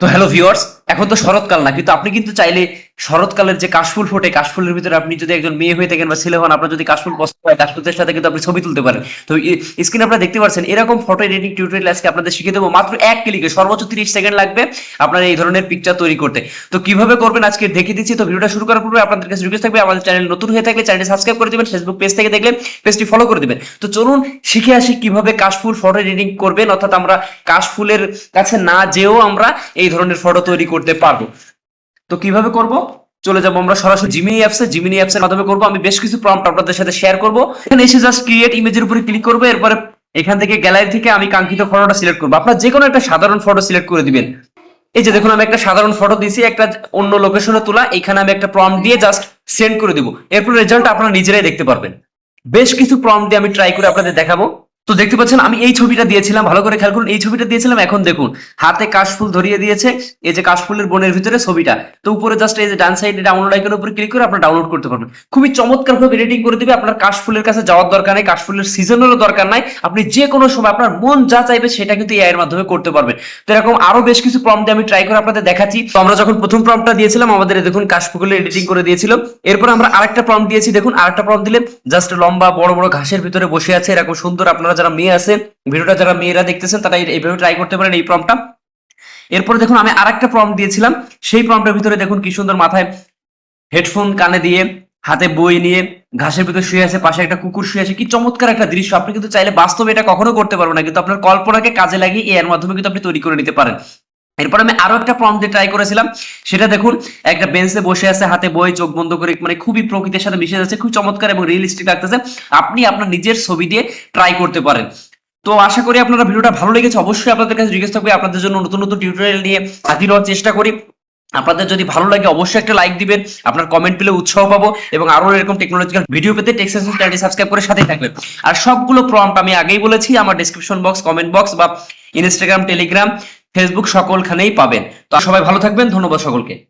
তো hello viewers এখন তো শরৎকাল না কিন্তু আপনি কিন্তু চাইলে শরৎকালের যে কাশফুল ফোটে, কাশফুলের ভিতরে আপনি যদি একজন মেয়ে হয়ে থাকেন বা ছেলে হন, আপনার যদি কাশফুল পছন্দ হয়, কাশফুলের সাথে কিন্তু আপনি ছবি তুলতে পারেন। তো স্ক্রিনে আপনারা দেখতে পাচ্ছেন এরকম ফটো এডিটিং টিউটোরিয়াল আজকে আপনাদের শিখিয়ে দেবো। মাত্র এক ক্লিকে সর্বোচ্চ তিরিশ সেকেন্ড লাগবে আপনার এই ধরনের পিকচার তৈরি করতে। তো কীভাবে করবেন আজকে দেখে দিচ্ছি। তো ভিডিওটা শুরু করার পূর্বে আপনাদের কাছে রিকোয়েস্ট থাকবে, আমাদের চ্যানেল নতুন হয়ে থাকলে চ্যানেলটি সাবস্ক্রাইব করে দিবেন ফেসবুক পেজ থেকে দেখলে পেজটি ফলো করে দিবেন। তো চলুন শিখে আসি কীভাবে কাশফুল ফটো এডিটিং করবেন, অর্থাৎ আমরা কাশফুলের কাছে না যেও আমরা এই ধরনের ফটো তৈরি করতে পারব। তো কীভাবে করব? চলে যাব আমরা সরাসরি জিমিনি অ্যাপসে জিমিনি অ্যাপসের মাধ্যমে করব। আমি বেশ কিছু প্রম্পট আপনাদের সাথে শেয়ার করব। এখানে এসে জাস্ট ক্রিয়েট ইমেজের উপরে ক্লিক করব। এরপরে এখান থেকে গ্যালারি থেকে আমি কাঙ্ক্ষিত ফটোটা সিলেক্ট করব। আপনার যে কোনো একটা সাধারণ ফটো সিলেক্ট করে দিবেন। এই যে দেখুন, আমি একটা সাধারণ ফটো দিয়েছি। একটা অন্য লোকেশনে তোলা। এখানে আমি একটা প্রম্পট দিয়ে জাস্ট সেন্ড করে দিব। এরপর রেজাল্ট আপনারা নিজেরাই দেখতে পারবেন। বেশ কিছু প্রম্পট দিয়ে আমি ট্রাই করে আপনাদের দেখাবো। তো দেখতে পাচ্ছেন, আমি এই ছবিটা দিয়েছিলাম, ভালো করে খেয়াল করুন, এই ছবিটা দিয়েছিলাম, এখন দেখুন, হাতে কাশফুল ধরিয়ে দিয়েছে, এই যে কাশফুলের বনের ভিতরে ছবিটা। তো উপরে জাস্ট এই যে ডান সাইডে ডাউনলোড আইকনের উপরে ক্লিক করে আপনারা ডাউনলোড করতে পারবেন। খুবই চমৎকার ভাবে এডিটিং করে দিবে, আপনার কাশফুলের কাছে যাওয়ার দরকার নেই কাশফুলের সিজনেরও দরকার নাই, আপনি যে কোনো সময় আপনার মন যা চাইবে সেটা কিন্তু এআই এর মাধ্যমে করতে পারবেন। তো এরকম আরও বেশ কিছু প্রম্পট আমি ট্রাই করে আপনাদের দেখাচ্ছি। তো আমরা যখন প্রথম প্রম্পটটা দিয়েছিলাম, আমাদের দেখুন কাশফুলের এডিটিং করে দিয়েছিল। এরপর আমরা আরেকটা প্রম্পট দিয়েছি, দেখুন, আরেকটা প্রম্পট দিলে জাস্ট লম্বা বড় বড় ঘাসের ভিতরে বসে আছে, এরকম সুন্দর আপনারা যারা মেয়ে আছে, ভিডিওটা যারা মেয়েরা দেখতেছেন, তারা এইভাবে ট্রাই করতে পারেন এই প্রমটা এরপরে দেখুন, আমি আর একটা প্রম দিয়েছিলাম। সেই প্রমটার ভিতরে দেখুন কি সুন্দর মাথায় হেডফোন কানে দিয়ে, হাতে বই নিয়ে, ঘাসের ভিতরে শুয়ে আছে, পাশে একটা কুকুর শুয়ে আছে। কি চমৎকার একটা দৃশ্য। আপনি কিন্তু চাইলে বাস্তবে এটা কখনো করতে পারবেন না, কিন্তু আপনার কল্পনাকে কাজে লাগিয়ে এর মাধ্যমে কিন্তু আপনি তৈরি করে নিতে পারেন। এরপর আমি আরও একটা প্রম্পট দিয়ে ট্রাই করেছিলাম। সেটা দেখুন, একটা বেঞ্চে বসে আছে, হাতে বই, চোখ বন্ধ করে মানে খুবই প্রকৃতির সাথে মিশে যাচ্ছে, খুব চমৎকার এবং রিয়েলিস্টিক লাগতেছে। আপনি আপনার নিজের ছবি দিয়ে ট্রাই করতে পারেন। তো আশা করি আপনারা ভিডিওটা ভালো লেগেছে, অবশ্যই আপনাদের কাছে রিকোয়েস্ট থাকবে, আপনাদের জন্য নতুন নতুন টিউটোরিয়াল নিয়ে হাজির হওয়ার চেষ্টা করি। আপনাদের যদি ভালো লাগে, অবশ্যই একটা লাইক দিবেন, আপনার কমেন্ট পেলে উৎসাহ পাবো এবং আরও এরকম টেকনোলজিক্যাল ভিডিও পেতে টেক্সাস চ্যানেলটি সাবস্ক্রাইব করে সাথেই থাকবেন। আর সবগুলো প্রম্পট আমি আগেই বলেছি, আমার ডেসক্রিপশন বক্স কমেন্ট বক্স বা ইনস্টাগ্রাম টেলিগ্রাম ফেসবুক সকলখানেই পাবেন। তো সবাই ভালো থাকবেন ধন্যবাদ সকলকে।